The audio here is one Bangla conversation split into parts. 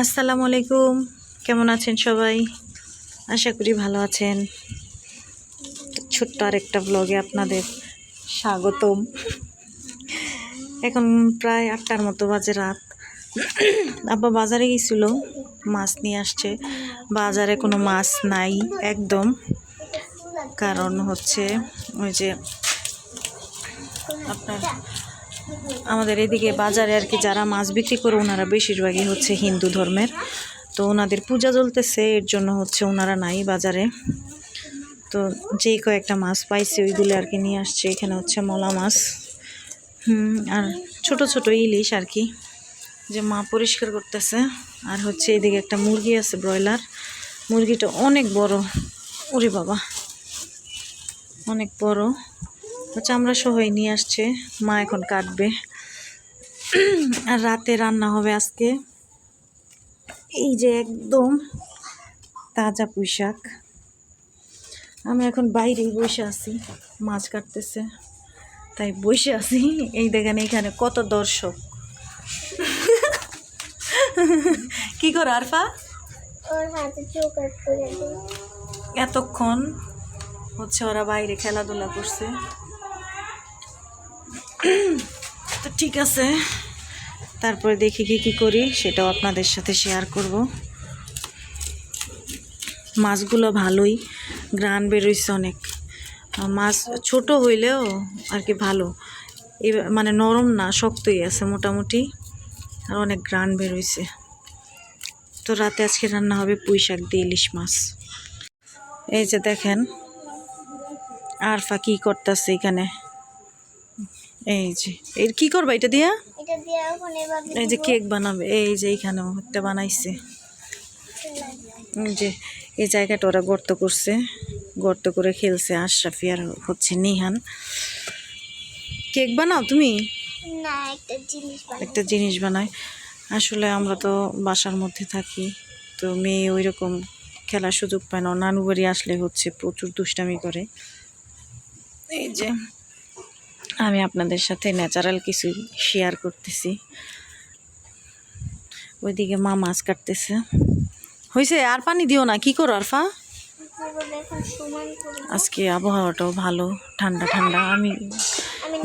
আসসালামু আলাইকুম। কেমন আছেন সবাই? আশা করি ভালো আছেন। ছোট্ট আরেকটা ব্লগে আপনাদের স্বাগতম। এখন প্রায় আটটার মতো বাজে রাত। আব্বা বাজারে গেছিল, মাছ নিয়ে আসছে। বাজারে কোনো মাছ নাই একদম। কারণ হচ্ছে ওই যে আপনার আমাদের এদিকে বাজারে আর কি যারা মাছ বিক্রি করে, ওনারা বেশিরভাগই হচ্ছে হিন্দু ধর্মের। তো ওনাদের পূজা চলতেছে, এর জন্য হচ্ছে ওনারা নাই বাজারে। তো যেই কয়েকটা মাছ পাইছে, ওইগুলো আর কি নিয়ে আসছে। এখানে হচ্ছে মলা মাছ। হুম, আর ছোট ছোট ইলিশ আর কি, যে মা পরিষ্কার করতেছে। আর হচ্ছে এদিকে একটা মুরগি আছে, ব্রয়লার। মুরগিটা অনেক বড়। ওরে বাবা, অনেক বড়। চামড়া সহই নিয়ে আসছে। মা এখন কাটবে। আর রাতে রান্না হবে আজকে। এই যে একদম তাজা পুঁই শাক আমি এখন বাইরেই বসে আছি। মাছ কাটতেছে। তাই বসে আছি। এই দেখেন এখানে কত দর্শক। কি কর আরফা? এতক্ষণ হচ্ছে ওরা বাইরে খেলাধুলা করছে। তো ঠিক আছে। তারপরে দেখি কি কি করি, সেটাও আপনাদের সাথে শেয়ার করব। মাছগুলো ভালোই গ্রান বেরোইছে অনেক। মাছ ছোট হইলেও আর কি ভালো। এবার মানে নরম না, শক্তই আছে মোটামুটি। আর অনেক গ্রান বেরোইছে। তো রাতে আজকে রান্না হবে পুঁই শাক দিয়ে ইলিশ মাছ। এই যে দেখেন, আরফা কি করতেছে এখানে। এই যে এর কি করবা এটা দিয়া? এই যে কেক বানাবে এই যে এইখানে একটা বানাইছে। যে এই জায়গাটা ওরা গর্ত করছে গর্ত করে খেলছে আশরাফি আর হচ্ছে নিহান। কেক বানাও তুমি? একটা জিনিস বানাই। বানায় আসলে আমরা তো বাসার মধ্যে থাকি তো মেয়ে ওই রকম খেলার সুযোগ পায় না। নানু বাড়ি আসলে হচ্ছে প্রচুর দুষ্টামি করে। এই যে আমি আপনাদের সাথে ন্যাচারাল কিছু শেয়ার করতেছি। ওইদিকে মা মাছ কাটতেছে। হয়েছে আর পানি দিও না কি করো আরফা? আজকে আবহাওয়াটাও ভালো ঠান্ডা ঠান্ডা। আমি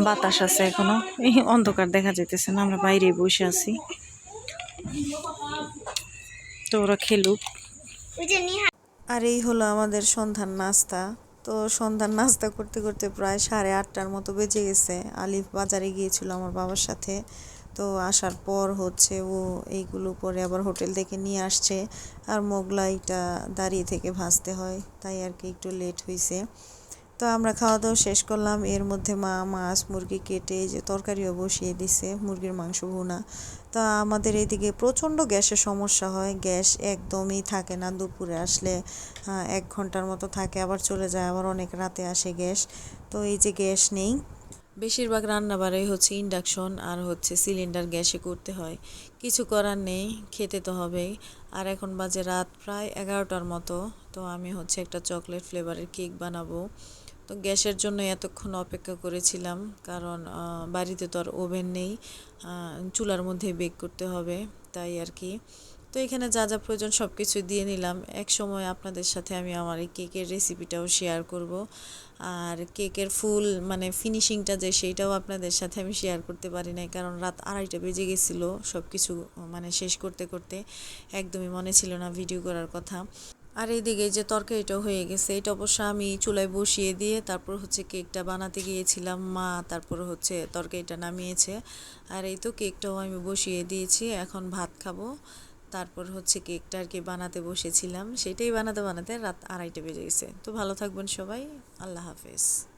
বাতাস আছে এখনও এই অন্ধকার দেখা যেতেছে না আমরা বাইরে বসে আছি। তো ওরা খেলুক। আর এই হলো আমাদের সন্ধ্যার নাস্তা। তো সন্ধ্যার নাস্তা করতে করতে প্রায় সাড়ে আটটার মতো বেজে গেছে। আলিফ বাজারে গিয়েছিল আমার বাবার সাথে। তো আসার পর হচ্ছে ও এইগুলো পরে আবার হোটেল থেকে নিয়ে আসছে। আর মোগলাইটা দাঁড়িয়ে থেকে ভাজতে হয়। তাই আর কি একটু লেট হয়েছে তো আমরা খাওয়া দাওয়া শেষ করলাম। এর মধ্যে মা মাছ মুরগি কেটে যে তরকারিও বসিয়ে দিছে মুরগির মাংস ভুনা। তা আমাদের এইদিকে প্রচণ্ড গ্যাসের সমস্যা হয়। গ্যাস একদমই থাকে না দুপুরে আসলে আহ, এক ঘণ্টার মতো থাকে আবার চলে যায় আবার অনেক রাতে আসে গ্যাস। তো এই যে গ্যাস নেই। বেশিরভাগ রান্নাবাড়াই হচ্ছে ইন্ডাকশন আর হচ্ছে সিলিন্ডার গ্যাসে করতে হয়। কিছু করার নেই খেতে তো হবেই। আর এখন বাজে রাত প্রায় এগারোটার মতো। তো আমি হচ্ছে একটা চকলেট ফ্লেভারের কেক বানাবো। তো গ্যাসের জন্য এতক্ষণ অপেক্ষা করেছিলাম, কারণ বাড়িতে তো আর ওভেন নেই চুলার মধ্যে বেক করতে হবে, তাই আর কি। তো এখানে যা যা প্রয়োজন সব কিছু দিয়ে নিলাম। এক সময় আপনাদের সাথে আমি আমার এই কেকের রেসিপিটাও শেয়ার করব। আর কেকের ফুল মানে ফিনিশিংটা যে সেইটাও আপনাদের সাথে আমি শেয়ার করতে পারি নাই, কারণ রাত আড়াইটা বেজে গেছিল সব কিছু মানে শেষ করতে করতে। একদমই মনে ছিল না ভিডিও করার কথা। আর এইদিকে যে তরকারিটা হয়ে গেছে, এটা অবশ্য আমি চুলায় বসিয়ে দিয়ে তারপর হচ্ছে কেকটা বানাতে গিয়েছিলাম। মা তারপর হচ্ছে তরকারিটা নামিয়েছে। আর এই তো কেকটাও আমি বসিয়ে দিয়েছি, এখন ভাত খাব। তারপর হচ্ছে কেকটা আর কি বানাতে বসেছিলাম। সেটাই বানাতে বানাতে রাত আড়াইটা বেজে গেছে। তো ভালো থাকবেন সবাই, আল্লাহ হাফেজ।